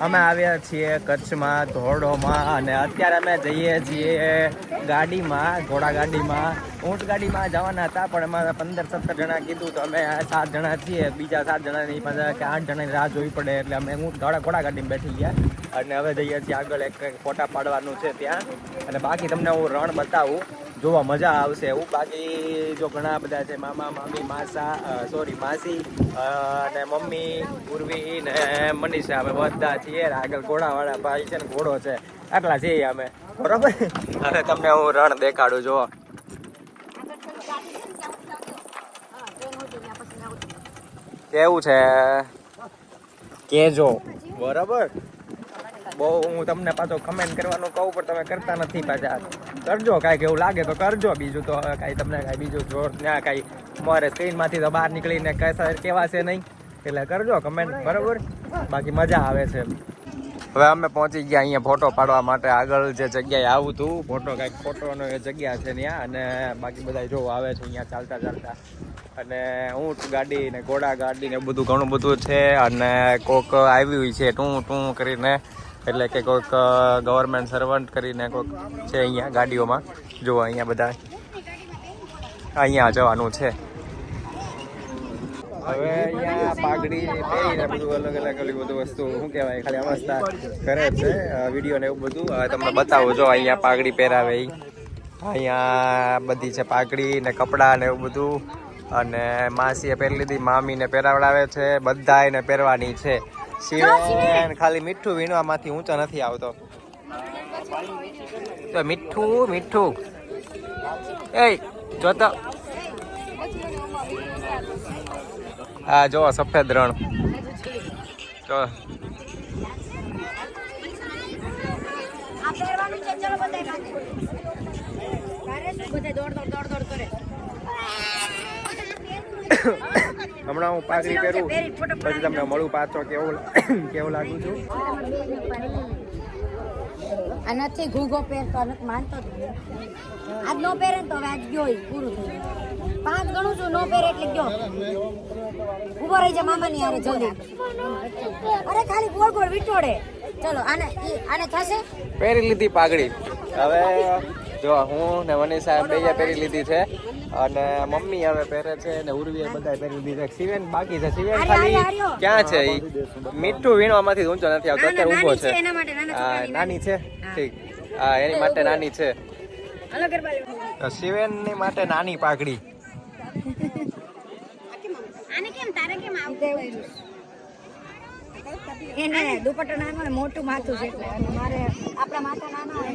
અમે આવ્યા છીએ કચ્છમાં ધોરડોમાં અને અત્યારે અમે જઈએ છીએ ગાડીમાં, ઘોડા ગાડીમાં. ઊંટ ગાડીમાં જવાના હતા, પણ અમારે પંદર સત્તર જણા કીધું તો અમે સાત જણા છીએ. બીજા સાત જણાની પાસે કે આઠ જણાની રાહ જોવી પડે એટલે અમે ઊંટ ઘોડા ઘોડા ગાડીમાં બેઠી ગયા. અને હવે જઈએ છીએ આગળ એક ફોટા પાડવાનું છે ત્યાં. અને બાકી તમને હું રણ બતાવું. જોવા મજા આવશે. એવું બાકી જો ઘણા બધા છે, મામા, મામી, માસા સોરી માસી અને મમ્મી પૂર્વી ને મનીષા અમે બધા છીએ. આગળ ઘોડાવાળા ભાઈ છે ને, ઘોડો છે. આટલા છીએ અમે. બરોબર? અને તમને હું રણ દેખાડું જો કેવું છે? કેજો. બરાબર. બહુ હું તમને પાછો કમેન્ટ કરવાનું કહું, પણ તમે કરતા નથી પાછા. કરજો, કાંઈક એવું લાગે તો કરજો. બીજું તો કાંઈ તમને કાંઈ બીજું જોર ના કાંઈ મારે સ્ક્રીનમાંથી તો બહાર નીકળીને કહેવાશે નહીં? એટલે કરજો કમેન્ટ બરાબર? બાકી મજા આવે છે. હવે અમે પહોંચી ગયા અહીંયા ફોટો પાડવા માટે. આગળ જે જગ્યાએ આવું હતું ફોટો કાંઈક ફોટોનો એ જગ્યા છે ત્યાં. અને બાકી બધા જો આવે છે અહીંયા ચાલતા ચાલતા. અને ઊંટ ગાડી ને ઘોડા ગાડી ને બધું ઘણું બધું છે. અને કોક આવ્યું છે ટું ટું કરીને. એટલે કે કોઈક ગવર્મેન્ટ સર્વન્ટ કરીને કોઈક છે અહીંયા ગાડીઓમાં. જો અહીંયા બધા અહીંયા જવાનું છે. હવે અહીંયા પાઘડી પહેરીને બધું અલગ અલગ અલગ બધું વસ્તુ, શું કહેવાય, ખાલી અવસ્થા કરે છે વીડિયો ને એવું બધું. હવે તમને બતાવો, જો અહીંયા પાઘડી પહેરાવે અહીંયા બધી છે પાઘડી ને કપડાં ને એવું બધું. અને માસીએ પહેરી લીધી, મામીને પહેરાવડાવે છે બધાને પહેરવાની છે. શિવેન ખાલી મીઠું વીણવામાંથી ઊંચો નથી આવતો. તો મીઠું મીઠું. એ જોતો. હા જો સફેદ રણ. જો દોડ દોડ દોડ દોડ કરે હમણાં હું પાઘડી પહેરું પછી તમને મળું પાછો કેવું કેવું લાગુ છું. આ નથી ઘૂઘો પહેરતો નથી માનતો જ આજ નો પહેરે ને તો હવે આજ ગયો પૂરું થયું પાંચ ગણું છું નો પહેરે એટલે ગયો. ઊભો રહી જાય મામાની હારે જલ્દી. અરે ખાલી ગોળ ગોળ વિટોડે ચલો આને આને થશે? પહેરી લીધી પાઘડી. હવે જો હું ને મનીષા બે પહેરી લીધી છે. અને મમ્મી હવે પહેરે છે ને ઉર્વીએ બધા પહેરી લીધી છે. સિવેન બાકી છે. સિવેન ખાલી. ક્યાં છે એ મીઠું વીણવામાંથી ઊંચો નથી આવતો. ના, ના, અત્યારે ઊભો છે. નાના છે. ઠીક. હા એની માટે નાની છે. સિવેન શિવેનની માટે નાની પાઘડી. આને કેમ તારે કેમ આવતું એને દુપટ્ટો નાનો ને મોટું માથું છે એટલે અને મારે આપણા માથા નાના હોય.